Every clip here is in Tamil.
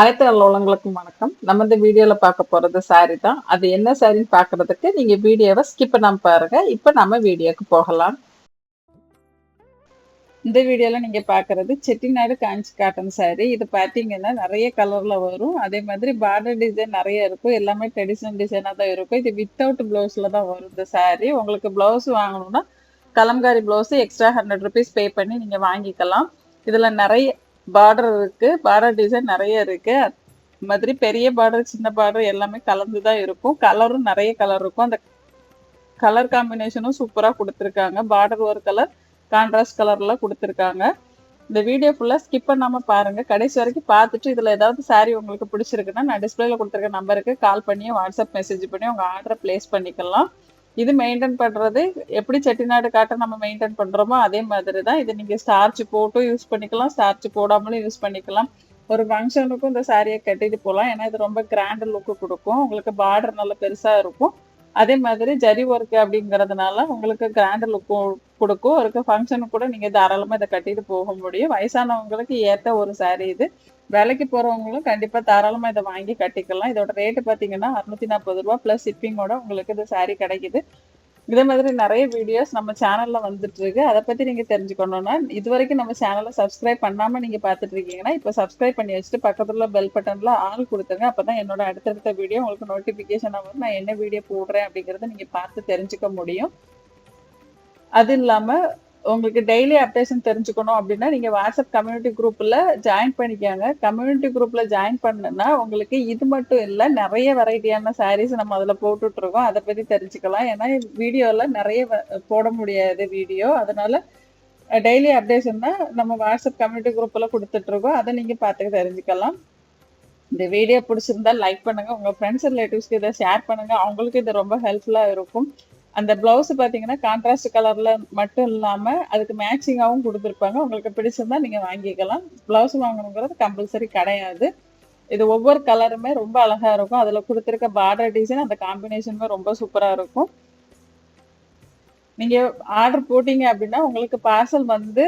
அனைத்து உள்ளவங்களுக்கும் வணக்கம். நம்ம இந்த வீடியோல பார்க்க போறது சாரி தான். அது என்ன சாரின்னு பார்க்கிறதுக்கு நீங்க வீடியோவை ஸ்கிப் பண்ணாம பாருங்க. இப்போ நம்ம வீடியோக்கு போகலாம். இந்த வீடியோல நீங்க பார்க்குறது செட்டிநாடு காஞ்சி காட்டன் சாரி இது பார்த்தீங்கன்னா நிறைய கலர்ல வரும். அதே மாதிரி பார்டர் டிசைன் நிறைய இருக்கும். எல்லாமே ட்ரெடிஷ்னல் டிசைனா தான் இருக்கும். இது வித்தவுட் பிளவுஸ்ல தான் வரும் இந்த சாரி உங்களுக்கு பிளவுஸ் வாங்கணும்னா Kalamkari blouse extra hundred rupees pay பண்ணி நீங்க வாங்கிக்கலாம். இதுல நிறைய பார்டர் இருக்கு. பார்டர் டிசைன் நிறைய இருக்குது மாதிரி பெரிய பார்டர் சின்ன பார்டர் எல்லாமே கலந்து தான் இருக்கும். கலரும் நிறைய கலர் இருக்கும். அந்த கலர் காம்பினேஷனும் சூப்பராக கொடுத்துருக்காங்க. பார்டர் ஒரு கலர் கான்ட்ராஸ்ட் கலர்லாம் கொடுத்துருக்காங்க. இந்த வீடியோ ஃபுல்லாக ஸ்கிப் பண்ணாமல் பாருங்கள் கடைசி வரைக்கும் பார்த்துட்டு இதில் ஏதாவது சாரீ உங்களுக்கு பிடிச்சிருக்குன்னா நான் டிஸ்பிளேல கொடுத்துருக்க நம்பருக்கு கால் பண்ணி வாட்ஸ்அப் மெசேஜ் பண்ணி உங்கள் ஆர்டரை ப்ளேஸ் பண்ணிக்கலாம். இது மெயின்டைன் பண்ணுறது எப்படி செட்டிநாடு காட்டன் நம்ம மெயின்டைன் பண்ணுறோமோ அதே மாதிரி தான் இது நீங்கள் ஸ்டார்ச் போட்டும் யூஸ் பண்ணிக்கலாம். ஸ்டார்ச் போடாமலும் யூஸ் பண்ணிக்கலாம். ஒரு ஃபங்க்ஷனுக்கும் இந்த சாரியை கட்டிட்டு போகலாம் ஏன்னா இது ரொம்ப கிராண்ட் லுக்கு கொடுக்கும். உங்களுக்கு பார்டர் நல்லா பெருசாக இருக்கும். அதே மாதிரி ஜரி ஒர்க் அப்படிங்கிறதுனால உங்களுக்கு கிராண்ட் லுக்கும் கொடுக்கும். ஒரு ஃபங்க்ஷனுக்கு கூட நீங்கள் தாராளமாக இதை கட்டிட்டு போக முடியும். வயசானவங்களுக்கு ஏற்ற ஒரு சாரீ இது. வேலைக்கு போகிறவங்களும் கண்டிப்பாக தாராளமாக இதை வாங்கி கட்டிக்கலாம். இதோட ரேட்டு பார்த்தீங்கன்னா அறுநூத்தி நாற்பது ரூபா ப்ளஸ் ஷிப்பிங்கோட உங்களுக்கு இது சாரீ கிடைக்குது. இதே மாதிரி நிறைய வீடியோஸ் நம்ம சேனல்ல வந்துட்டு இருக்கு. அதை பத்தி நீங்க தெரிஞ்சுக்கணும்னா இது வரைக்கும் நம்ம சேனலை சப்ஸ்கிரைப் பண்ணாம நீங்க பாத்துட்டு இருக்கீங்கன்னா இப்போ சப்ஸ்கிரைப் பண்ணி வச்சுட்டு பக்கத்துல பெல் பட்டன்ல ஆள் கொடுத்துருங்க. அப்பதான் என்னோட அடுத்தடுத்த வீடியோ உங்களுக்கு நோட்டிபிகேஷன் வரும். நான் என்ன வீடியோ போடுறேன் அப்படிங்கறத நீங்க பார்த்து தெரிஞ்சுக்க முடியும். அது இல்லாம உங்களுக்கு டெய்லி அப்டேஷன் தெரிஞ்சுக்கணும் அப்படின்னா நீங்க வாட்ஸ்அப் கம்யூனிட்டி குரூப்ல ஜாயின் பண்ணிக்காங்க. கம்யூனிட்டி குரூப்ல ஜாயின் பண்ணனா உங்களுக்கு இது மட்டும் இல்ல நிறைய வெரைட்டியான சாரீஸ் நம்ம அதுல போட்டுட்டு இருக்கோம் அதை பத்தி தெரிஞ்சுக்கலாம். ஏன்னா வீடியோல நிறைய போட முடியாது வீடியோ அதனால டெய்லி அப்டேஷன் தான் நம்ம வாட்ஸ்அப் கம்யூனிட்டி குரூப்ல கொடுத்துட்டு இருக்கோம் அதை நீங்க பார்த்து தெரிஞ்சுக்கலாம். இந்த வீடியோ பிடிச்சிருந்தா லைக் பண்ணுங்க. உங்க ஃப்ரெண்ட்ஸ் ரிலேட்டிவ்ஸ்க்கு இதை ஷேர் பண்ணுங்க. அவங்களுக்கு இது ரொம்ப ஹெல்ப்ஃபுல்லா இருக்கும். அந்த பிளவுஸ் பார்த்தீங்கன்னா கான்ட்ராஸ்ட் கலர்ல மட்டும் இல்லாம அதுக்கு மேட்சிங்காகவும் கொடுத்துருப்பாங்க. உங்களுக்கு பிடிச்சிருந்தா நீங்க வாங்கிக்கலாம். பிளவுஸ் வாங்கணுங்கிறது கம்பல்சரி கிடையாது. இது ஒவ்வொரு கலருமே ரொம்ப அழகா இருக்கும். அதுல கொடுத்துருக்க பார்டர் டிசைன் அந்த காம்பினேஷனுமே ரொம்ப சூப்பரா இருக்கும். நீங்க ஆர்டர் போட்டீங்க அப்படின்னா உங்களுக்கு பார்சல் வந்து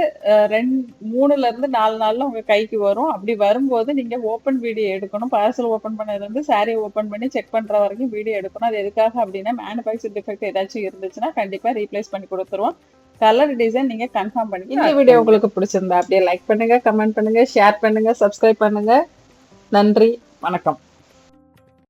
ரெண்டு மூணுல இருந்து நாலு நாள்ல உங்க கைக்கு வரும். அப்படி வரும்போது நீங்க ஓப்பன் வீடியோ எடுக்கணும். பார்சல் ஓப்பன் பண்ணதுல இருந்து சாரி ஓப்பன் பண்ணி செக் பண்ற வரைக்கும் வீடியோ எடுக்கணும். அது எதுக்காக அப்படின்னா மேனுஃபேக்சர் டிஃபெக்ட் ஏதாச்சும் இருந்துச்சுன்னா கண்டிப்பா ரீப்ளேஸ் பண்ணி கொடுத்துருவோம். கலர் டிசைன் நீங்க கன்ஃபார்ம் பண்ணி இந்த வீடியோ உங்களுக்கு பிடிச்சிருந்தா அப்படியே லைக் பண்ணுங்க கமெண்ட் பண்ணுங்க ஷேர் பண்ணுங்க சப்ஸ்கிரைப் பண்ணுங்க. நன்றி வணக்கம்.